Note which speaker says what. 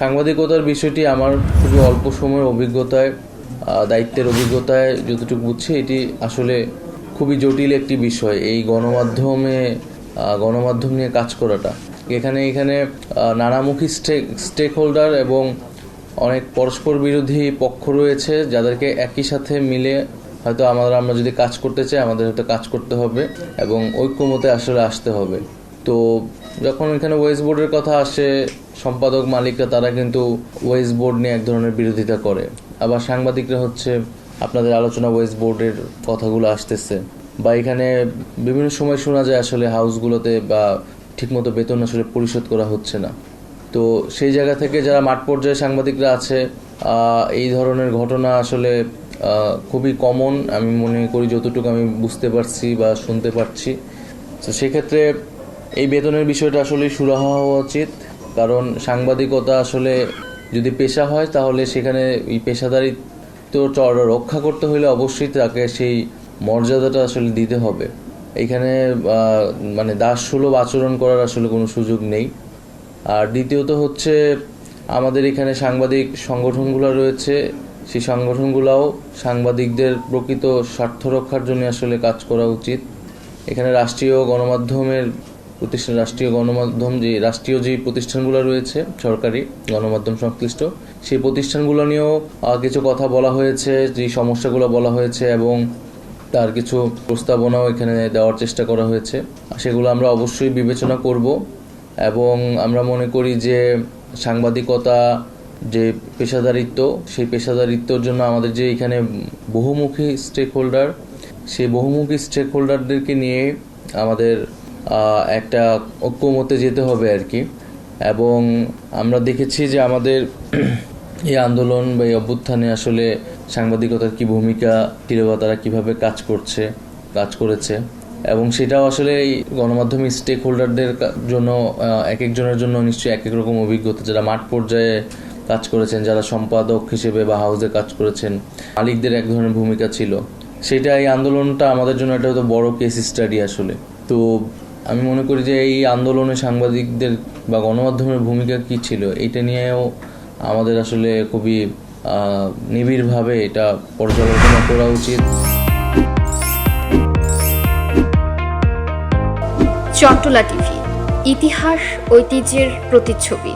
Speaker 1: সাংবাদিকতার বিষয়টি আমার খুবই অল্প সময়ের অভিজ্ঞতায় দায়িত্বের অভিজ্ঞতায় যতটুকু বুঝছি, এটি আসলে খুবই জটিল একটি বিষয়, এই গণমাধ্যমে গণমাধ্যম নিয়ে কাজ করাটা। এখানে এখানে নানামুখী স্টেক হোল্ডার এবং অনেক পরস্পর বিরোধী পক্ষ রয়েছে, যাদেরকে একই সাথে মিলে হয়তো আমরা আমরা যদি কাজ করতে চাই, আমাদের হয়তো কাজ করতে হবে এবং ঐক্যমতে আসলে আসতে হবে। তো যখন এখানে ওয়েস্ট বোর্ডের কথা আসে, সম্পাদক, মালিকরা তারা কিন্তু ওয়েস্ট বোর্ড নিয়ে এক ধরনের বিরোধিতা করে। আবার সাংবাদিকরা হচ্ছে, আপনাদের আলোচনা ওয়েস্ট বোর্ডের কথাগুলো আসতেছে। বা এখানে বিভিন্ন সময় শোনা যায় আসলে হাউসগুলোতে বা ঠিকমতো বেতন আসলে পরিশোধ করা হচ্ছে না। তো সেই জায়গা থেকে যারা মাঠ পর্যায়ে সাংবাদিকরা আছে এই ধরনের ঘটনা আসলে খুবই কমন আমি মনে করি যতটুকু আমি বুঝতে পারছি বা শুনতে পারছি। তো সেক্ষেত্রে এই বেতনের বিষয়টা আসলে সুরাহা হওয়া উচিত, কারণ সাংবাদিকতা আসলে যদি পেশা হয়, তাহলে সেখানে এই পেশাদারিত্ব রক্ষা করতে হলে অবশ্যই তাকে সেই মর্যাদাটা আসলে দিতে হবে। এখানে মানে দাস সুলভ আচরণ করার আসলে কোনো সুযোগ নেই। আর দ্বিতীয়ত হচ্ছে, আমাদের এখানে সাংবাদিক সংগঠনগুলো রয়েছে, সেই সংগঠনগুলোও সাংবাদিকদের প্রকৃত স্বার্থ রক্ষার জন্য আসলে কাজ করা উচিত। এখানে রাষ্ট্রীয় গণমাধ্যমের প্রতিষ্ঠান রাষ্ট্রীয় গণমাধ্যম যে, রাষ্ট্রীয় যে প্রতিষ্ঠানগুলো রয়েছে, সরকারি গণমাধ্যম সংশ্লিষ্ট, সেই প্রতিষ্ঠানগুলো নিয়েও কিছু কথা বলা হয়েছে, যে সমস্যাগুলো বলা হয়েছে এবং তার কিছু প্রস্তাবনাও এখানে দেওয়ার চেষ্টা করা হয়েছে। সেগুলো আমরা অবশ্যই বিবেচনা করব এবং আমরা মনে করি যে, সাংবাদিকতা যে পেশাদারিত্ব, সেই পেশাদারিত্বর জন্য আমাদের যে এখানে বহুমুখী স্টেক হোল্ডার সেই বহুমুখী স্টেক হোল্ডারদেরকে নিয়ে আমাদের একটা ঐক্যমতে যেতে হবে আর কি। এবং আমরা দেখেছি যে আমাদের এই আন্দোলন বা এই অভ্যুত্থানে আসলে সাংবাদিকতার কি ভূমিকা ছিল বা তারা কীভাবে কাজ করছে, কাজ করেছে। এবং সেটাও আসলে এই গণমাধ্যম স্টেক হোল্ডারদের জন্য এক একজনের জন্য নিশ্চয়ই এক এক রকম অভিজ্ঞতা। যারা মাঠ পর্যায়ে কাজ করেছেন, যারা সম্পাদক হিসেবে বা হাউসে কাজ করেছেন, মালিকদের এক ধরনের ভূমিকা ছিল। সেটা এই আন্দোলনটা আমাদের জন্য একটা বড় কেস স্টাডি আসলে। তো আমি মনে করি যে এই আন্দোলনে সাংবাদিকদের বা গণমাধ্যমের ভূমিকা কি ছিল? এটা নিয়েও আমাদের আসলে খুবই নিবিড়ভাবে এটা পর্যালোচনা করা উচিত।
Speaker 2: চট্টলা টিভি, ইতিহাস, ঐতিহ্যের প্রতিচ্ছবি।